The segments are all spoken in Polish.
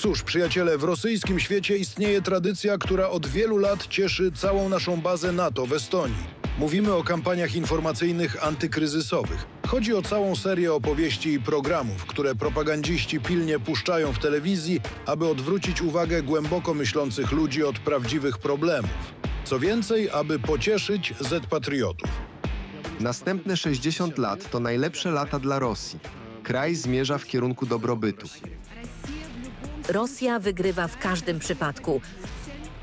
Cóż, przyjaciele, w rosyjskim świecie istnieje tradycja, która od wielu lat cieszy całą naszą bazę NATO w Estonii. Mówimy o kampaniach informacyjnych antykryzysowych. Chodzi o całą serię opowieści i programów, które propagandziści pilnie puszczają w telewizji, aby odwrócić uwagę głęboko myślących ludzi od prawdziwych problemów. Co więcej, aby pocieszyć Z-patriotów. Następne 60 lat to najlepsze lata dla Rosji. Kraj zmierza w kierunku dobrobytu. Rosja wygrywa w każdym przypadku.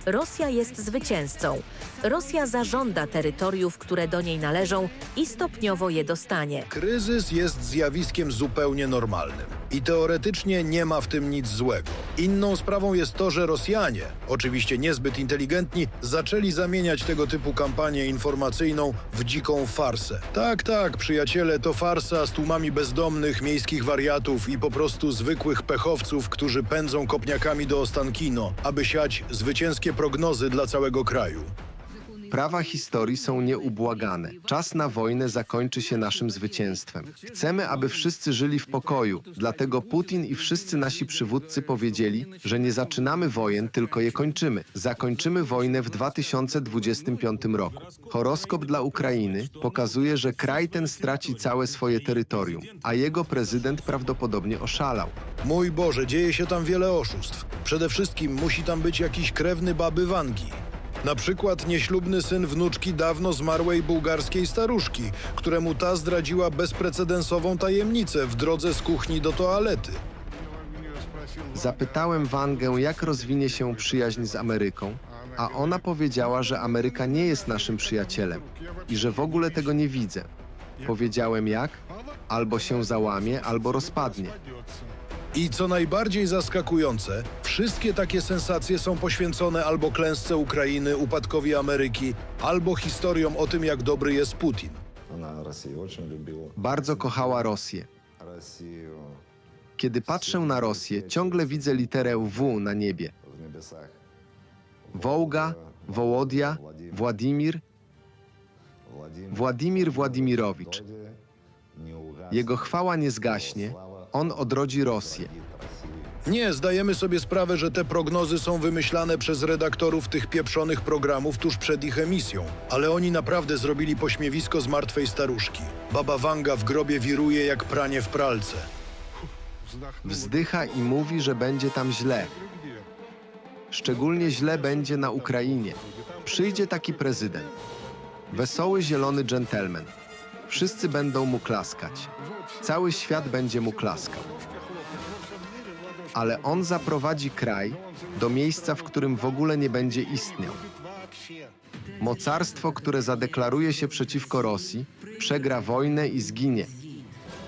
Rosja jest zwycięzcą. Rosja zażąda terytoriów, które do niej należą i stopniowo je dostanie. Kryzys jest zjawiskiem zupełnie normalnym i teoretycznie nie ma w tym nic złego. Inną sprawą jest to, że Rosjanie, oczywiście niezbyt inteligentni, zaczęli zamieniać tego typu kampanię informacyjną w dziką farsę. Tak, tak, przyjaciele, to farsa z tłumami bezdomnych, miejskich wariatów i po prostu zwykłych pechowców, którzy pędzą kopniakami do Ostankino, aby siać zwycięskie prognozy dla całego kraju. Prawa historii są nieubłagane. Czas na wojnę zakończy się naszym zwycięstwem. Chcemy, aby wszyscy żyli w pokoju. Dlatego Putin i wszyscy nasi przywódcy powiedzieli, że nie zaczynamy wojen, tylko je kończymy. Zakończymy wojnę w 2025 roku. Horoskop dla Ukrainy pokazuje, że kraj ten straci całe swoje terytorium, a jego prezydent prawdopodobnie oszalał. Mój Boże, dzieje się tam wiele oszustw. Przede wszystkim musi tam być jakiś krewny baby Wangi. Na przykład nieślubny syn wnuczki dawno zmarłej bułgarskiej staruszki, któremu ta zdradziła bezprecedensową tajemnicę w drodze z kuchni do toalety. Zapytałem Wangę, jak rozwinie się przyjaźń z Ameryką, a ona powiedziała, że Ameryka nie jest naszym przyjacielem i że w ogóle tego nie widzę. Powiedziałem jak? Albo się załamie, albo rozpadnie. I co najbardziej zaskakujące, wszystkie takie sensacje są poświęcone albo klęsce Ukrainy, upadkowi Ameryki, albo historiom o tym, jak dobry jest Putin. Bardzo kochała Rosję. Kiedy patrzę na Rosję, ciągle widzę literę W na niebie. Wołga, Wołodia, Władimir, Władimir Władimirowicz. Jego chwała nie zgaśnie, on odrodzi Rosję. Nie, zdajemy sobie sprawę, że te prognozy są wymyślane przez redaktorów tych pieprzonych programów tuż przed ich emisją. Ale oni naprawdę zrobili pośmiewisko z martwej staruszki. Baba Wanga w grobie wiruje jak pranie w pralce. Wzdycha i mówi, że będzie tam źle. Szczególnie źle będzie na Ukrainie. Przyjdzie taki prezydent. Wesoły, zielony dżentelmen. Wszyscy będą mu klaskać. Cały świat będzie mu klaskał. Ale on zaprowadzi kraj do miejsca, w którym w ogóle nie będzie istniał. Mocarstwo, które zadeklaruje się przeciwko Rosji, przegra wojnę i zginie.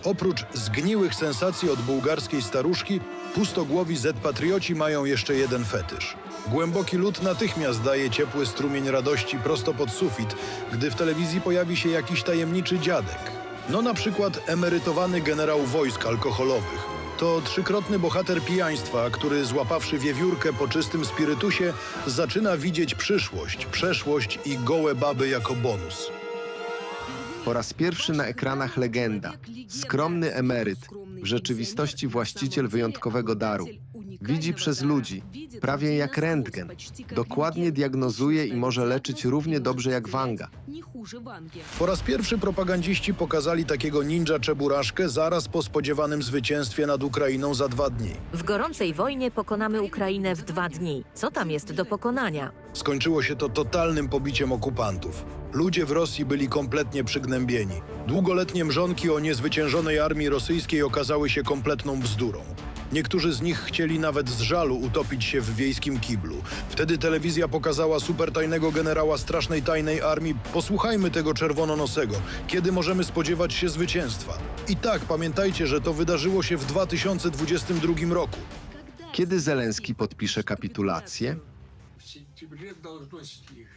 Oprócz zgniłych sensacji od bułgarskiej staruszki, pustogłowi Z-patrioci mają jeszcze jeden fetysz. Głęboki lud natychmiast daje ciepły strumień radości prosto pod sufit, gdy w telewizji pojawi się jakiś tajemniczy dziadek. No na przykład emerytowany generał wojsk alkoholowych. To trzykrotny bohater pijaństwa, który złapawszy wiewiórkę po czystym spirytusie, zaczyna widzieć przyszłość, przeszłość i gołe baby jako bonus. Po raz pierwszy na ekranach legenda, skromny emeryt, w rzeczywistości właściciel wyjątkowego daru. Widzi przez ludzi, prawie jak rentgen. Dokładnie diagnozuje i może leczyć równie dobrze jak Wanga. Po raz pierwszy propagandziści pokazali takiego ninja czeburaszkę zaraz po spodziewanym zwycięstwie nad Ukrainą za dwa dni. W gorącej wojnie pokonamy Ukrainę w dwa dni. Co tam jest do pokonania? Skończyło się to totalnym pobiciem okupantów. Ludzie w Rosji byli kompletnie przygnębieni. Długoletnie mrzonki o niezwyciężonej armii rosyjskiej okazały się kompletną bzdurą. Niektórzy z nich chcieli nawet z żalu utopić się w wiejskim kiblu. Wtedy telewizja pokazała supertajnego generała Strasznej Tajnej Armii. Posłuchajmy tego czerwononosego. Kiedy możemy spodziewać się zwycięstwa? I tak, pamiętajcie, że to wydarzyło się w 2022 roku. Kiedy Zelenski podpisze kapitulację?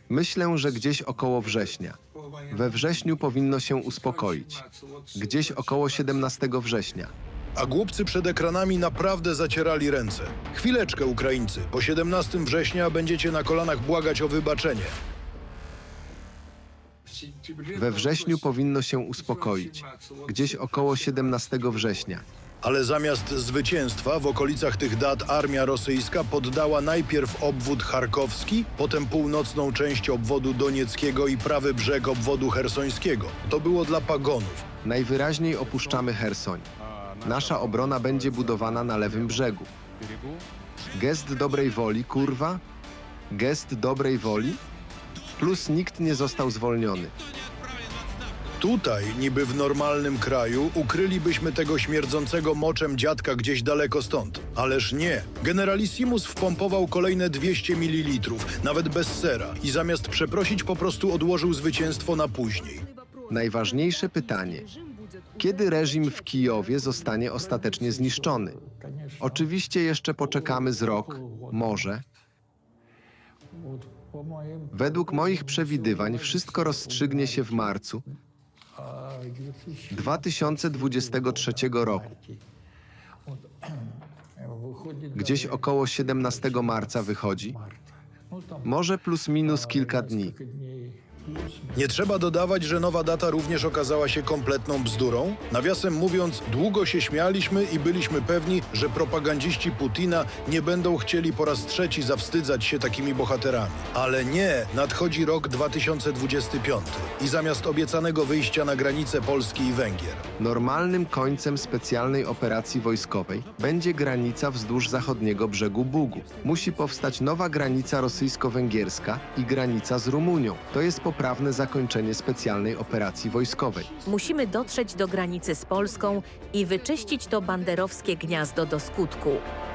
Myślę, że gdzieś około września. We wrześniu powinno się uspokoić. Gdzieś około 17 września a głupcy przed ekranami naprawdę zacierali ręce. Chwileczkę, Ukraińcy, po 17 września będziecie na kolanach błagać o wybaczenie. We wrześniu powinno się uspokoić, gdzieś około 17 września. Ale zamiast zwycięstwa w okolicach tych dat armia rosyjska poddała najpierw obwód charkowski, potem północną część obwodu donieckiego i prawy brzeg obwodu hersońskiego. To było dla pagonów. Najwyraźniej opuszczamy Hersoń. Nasza obrona będzie budowana na lewym brzegu. Gest dobrej woli, kurwa? Gest dobrej woli? Plus nikt nie został zwolniony. Tutaj, niby w normalnym kraju, ukrylibyśmy tego śmierdzącego moczem dziadka gdzieś daleko stąd. Ależ nie. Generalissimus wpompował kolejne 200 ml, nawet bez sera, i zamiast przeprosić, po prostu odłożył zwycięstwo na później. Najważniejsze pytanie. Kiedy reżim w Kijowie zostanie ostatecznie zniszczony? Oczywiście jeszcze poczekamy z rok, może. Według moich przewidywań wszystko rozstrzygnie się w marcu 2023 roku. Gdzieś około 17 marca wychodzi. Może plus minus kilka dni. Nie trzeba dodawać, że nowa data również okazała się kompletną bzdurą. Nawiasem mówiąc, długo się śmialiśmy i byliśmy pewni, że propagandziści Putina nie będą chcieli po raz trzeci zawstydzać się takimi bohaterami. Ale nie, nadchodzi rok 2025 i zamiast obiecanego wyjścia na granicę Polski i Węgier. Normalnym końcem specjalnej operacji wojskowej będzie granica wzdłuż zachodniego brzegu Bugu. Musi powstać nowa granica rosyjsko-węgierska i granica z Rumunią. To jest po poprawne zakończenie specjalnej operacji wojskowej. Musimy dotrzeć do granicy z Polską i wyczyścić to banderowskie gniazdo do skutku.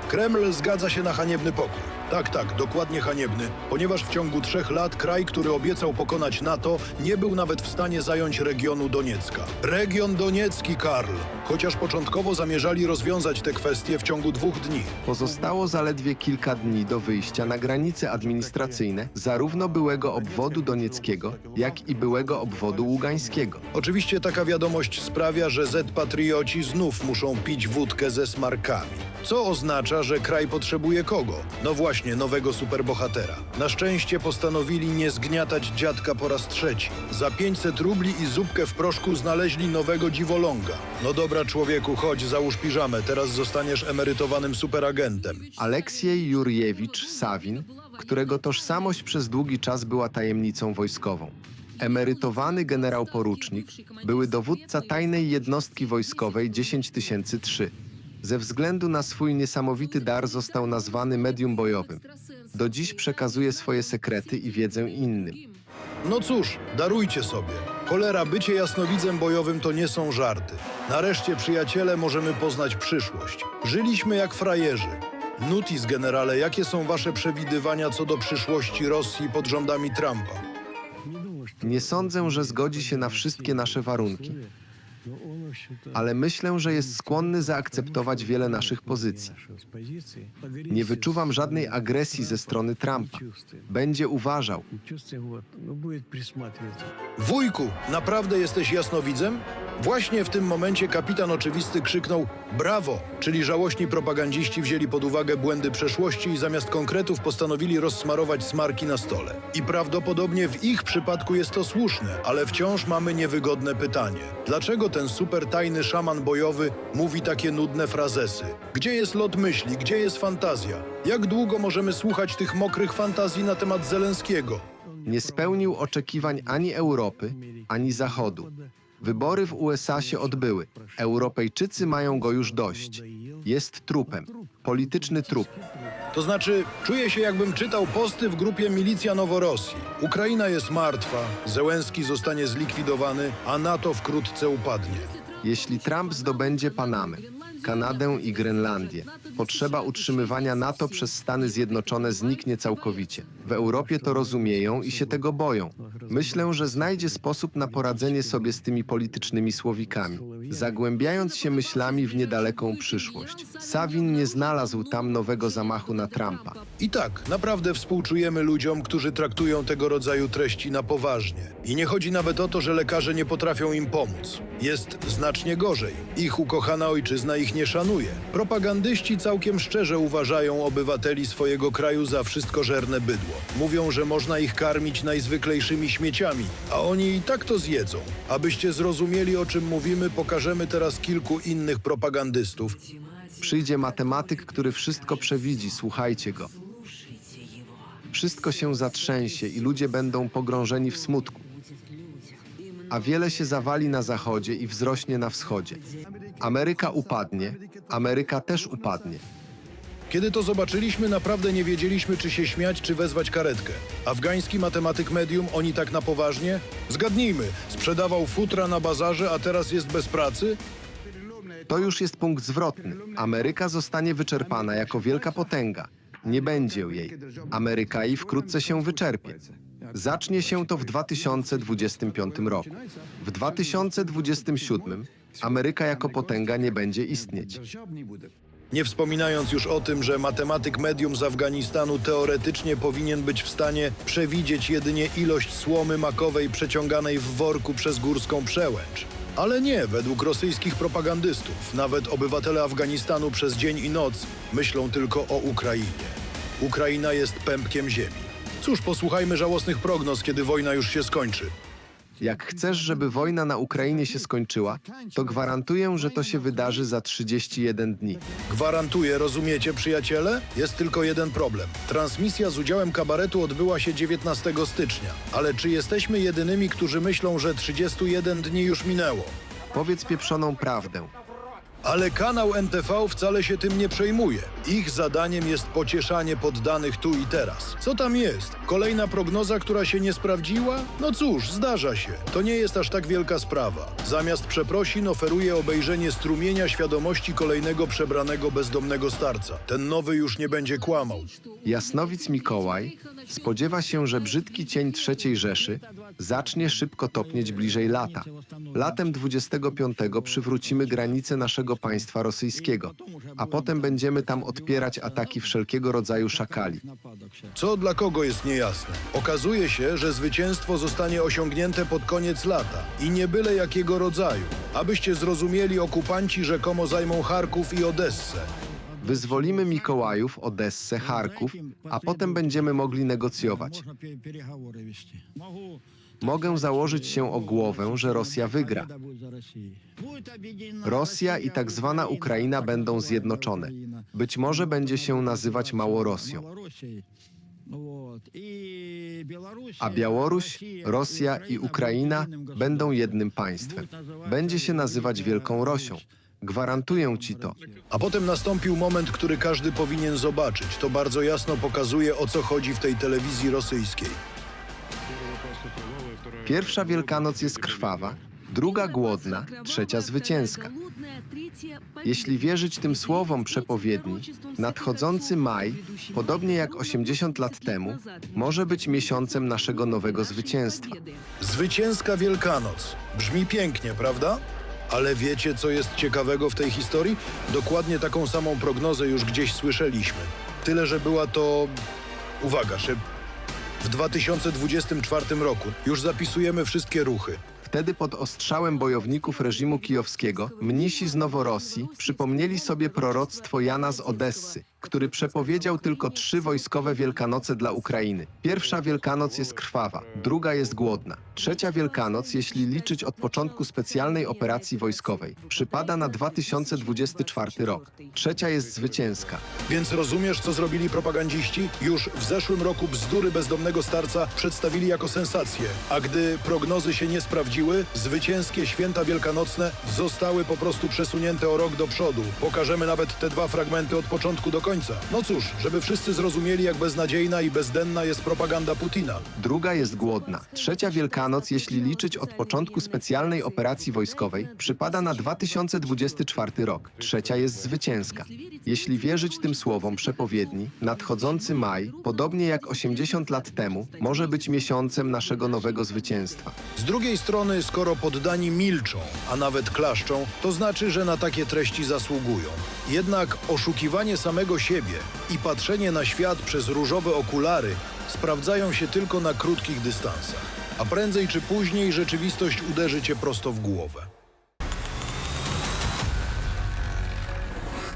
Kreml zgadza się na haniebny pokój. Tak, tak, dokładnie haniebny, ponieważ w ciągu trzech lat kraj, który obiecał pokonać NATO, nie był nawet w stanie zająć regionu Doniecka. Region Doniecki, Karl! Chociaż początkowo zamierzali rozwiązać te kwestie w ciągu dwóch dni. Pozostało zaledwie kilka dni do wyjścia na granice administracyjne zarówno byłego obwodu donieckiego, jak i byłego obwodu ługańskiego. Oczywiście taka wiadomość sprawia, że Z-patrioci znów muszą pić wódkę ze smarkami. Co oznacza, że kraj potrzebuje kogo? No właśnie, nowego superbohatera. Na szczęście postanowili nie zgniatać dziadka po raz trzeci. Za 500 rubli i zupkę w proszku znaleźli nowego dziwoląga. No dobra człowieku, chodź, załóż piżamę, teraz zostaniesz emerytowanym superagentem. Aleksiej Jurjewicz Sawin, którego tożsamość przez długi czas była tajemnicą wojskową. Emerytowany generał porucznik, były dowódca tajnej jednostki wojskowej 10003. Ze względu na swój niesamowity dar został nazwany medium bojowym. Do dziś przekazuje swoje sekrety i wiedzę innym. No cóż, darujcie sobie. Cholera, bycie jasnowidzem bojowym to nie są żarty. Nareszcie, przyjaciele, możemy poznać przyszłość. Żyliśmy jak frajerzy. Nutis, generale, jakie są wasze przewidywania co do przyszłości Rosji pod rządami Trumpa? Nie sądzę, że zgodzi się na wszystkie nasze warunki, ale myślę, że jest skłonny zaakceptować wiele naszych pozycji. Nie wyczuwam żadnej agresji ze strony Trumpa. Będzie uważał. Wujku, naprawdę jesteś jasnowidzem? Właśnie w tym momencie kapitan oczywisty krzyknął brawo, czyli żałośni propagandziści wzięli pod uwagę błędy przeszłości i zamiast konkretów postanowili rozsmarować smarki na stole. I prawdopodobnie w ich przypadku jest to słuszne, ale wciąż mamy niewygodne pytanie. Dlaczego ten super tajny szaman bojowy mówi takie nudne frazesy? Gdzie jest lot myśli? Gdzie jest fantazja? Jak długo możemy słuchać tych mokrych fantazji na temat Zelenskiego? Nie spełnił oczekiwań ani Europy, ani Zachodu. Wybory w USA się odbyły. Europejczycy mają go już dość. Jest trupem. Polityczny trup. To znaczy, czuję się jakbym czytał posty w grupie Milicja Noworosji. Ukraina jest martwa, Zełenski zostanie zlikwidowany, a NATO wkrótce upadnie. Jeśli Trump zdobędzie Panamę, Kanadę i Grenlandię, potrzeba utrzymywania NATO przez Stany Zjednoczone zniknie całkowicie. W Europie to rozumieją i się tego boją. Myślę, że znajdzie sposób na poradzenie sobie z tymi politycznymi słowikami, zagłębiając się myślami w niedaleką przyszłość. Savin nie znalazł tam nowego zamachu na Trumpa. I tak, naprawdę współczujemy ludziom, którzy traktują tego rodzaju treści na poważnie. I nie chodzi nawet o to, że lekarze nie potrafią im pomóc. Jest znacznie gorzej. Ich ukochana ojczyzna ich nie szanuje. Propagandyści całkiem szczerze uważają obywateli swojego kraju za wszystkożerne bydło. Mówią, że można ich karmić najzwyklejszymi śmieciami, a oni i tak to zjedzą. Abyście zrozumieli, o czym mówimy, pokażemy teraz kilku innych propagandystów. Przyjdzie matematyk, który wszystko przewidzi, słuchajcie go. Wszystko się zatrzęsie i ludzie będą pogrążeni w smutku. A wiele się zawali na zachodzie i wzrośnie na wschodzie. Ameryka upadnie, Ameryka też upadnie. Kiedy to zobaczyliśmy, naprawdę nie wiedzieliśmy, czy się śmiać, czy wezwać karetkę. Afgański matematyk medium, oni tak na poważnie? Zgadnijmy, sprzedawał futra na bazarze, a teraz jest bez pracy? To już jest punkt zwrotny. Ameryka zostanie wyczerpana jako wielka potęga. Nie będzie jej. Ameryka i wkrótce się wyczerpie. Zacznie się to w 2025 roku. W 2027 Ameryka jako potęga nie będzie istnieć. Nie wspominając już o tym, że matematyk medium z Afganistanu teoretycznie powinien być w stanie przewidzieć jedynie ilość słomy makowej przeciąganej w worku przez górską przełęcz. Ale nie, według rosyjskich propagandystów. Nawet obywatele Afganistanu przez dzień i noc myślą tylko o Ukrainie. Ukraina jest pępkiem ziemi. Cóż, posłuchajmy żałosnych prognoz, kiedy wojna już się skończy. Jak chcesz, żeby wojna na Ukrainie się skończyła, to gwarantuję, że to się wydarzy za 31 dni. Gwarantuję, rozumiecie, przyjaciele? Jest tylko jeden problem. Transmisja z udziałem kabaretu odbyła się 19 stycznia. Ale czy jesteśmy jedynymi, którzy myślą, że 31 dni już minęło? Powiedz pieprzoną prawdę. Ale kanał NTV wcale się tym nie przejmuje. Ich zadaniem jest pocieszanie poddanych tu i teraz. Co tam jest? Kolejna prognoza, która się nie sprawdziła? No cóż, zdarza się. To nie jest aż tak wielka sprawa. Zamiast przeprosin oferuje obejrzenie strumienia świadomości kolejnego przebranego bezdomnego starca. Ten nowy już nie będzie kłamał. Jasnowic Mikołaj spodziewa się, że brzydki cień III Rzeszy zacznie szybko topnieć bliżej lata. Latem 25 przywrócimy granice naszego państwa rosyjskiego, a potem będziemy tam odpierać ataki wszelkiego rodzaju szakali. Co dla kogo jest niejasne? Okazuje się, że zwycięstwo zostanie osiągnięte pod koniec lata i nie byle jakiego rodzaju. Abyście zrozumieli, okupanci rzekomo zajmą Charków i Odessę. Wyzwolimy Mikołajów, Odessę, Charków, a potem będziemy mogli negocjować. Mogę założyć się o głowę, że Rosja wygra. Rosja i tak zwana Ukraina będą zjednoczone. Być może będzie się nazywać Małorosją. A Białoruś, Rosja i Ukraina będą jednym państwem. Będzie się nazywać Wielką Rosią. Gwarantuję ci to. A potem nastąpił moment, który każdy powinien zobaczyć. To bardzo jasno pokazuje, o co chodzi w tej telewizji rosyjskiej. Pierwsza Wielkanoc jest krwawa, druga głodna, trzecia zwycięska. Jeśli wierzyć tym słowom przepowiedni, nadchodzący maj, podobnie jak 80 lat temu, może być miesiącem naszego nowego zwycięstwa. Zwycięska Wielkanoc. Brzmi pięknie, prawda? Ale wiecie, co jest ciekawego w tej historii? Dokładnie taką samą prognozę już gdzieś słyszeliśmy. Tyle, że była to... Uwaga, że w 2024 roku już zapisujemy wszystkie ruchy. Wtedy pod ostrzałem bojowników reżimu kijowskiego mnisi z Noworosji przypomnieli sobie proroctwo Jana z Odessy, który przepowiedział tylko trzy wojskowe Wielkanoce dla Ukrainy. Pierwsza Wielkanoc jest krwawa, druga jest głodna. Trzecia Wielkanoc, jeśli liczyć od początku specjalnej operacji wojskowej, przypada na 2024 rok. Trzecia jest zwycięska. Więc rozumiesz, co zrobili propagandziści? Już w zeszłym roku bzdury bezdomnego starca przedstawili jako sensację, a gdy prognozy się nie sprawdziły, zwycięskie święta wielkanocne zostały po prostu przesunięte o rok do przodu. Pokażemy nawet te dwa fragmenty od początku do końca. No cóż, żeby wszyscy zrozumieli, jak beznadziejna i bezdenna jest propaganda Putina. Druga jest głodna. Trzecia Wielkanoc, jeśli liczyć od początku specjalnej operacji wojskowej, przypada na 2024 rok. Trzecia jest zwycięska. Jeśli wierzyć tym słowom przepowiedni, nadchodzący maj, podobnie jak 80 lat temu, może być miesiącem naszego nowego zwycięstwa. Z drugiej strony, skoro poddani milczą, a nawet klaszczą, to znaczy, że na takie treści zasługują. Jednak oszukiwanie samego siebie i patrzenie na świat przez różowe okulary sprawdzają się tylko na krótkich dystansach. A prędzej czy później rzeczywistość uderzy cię prosto w głowę.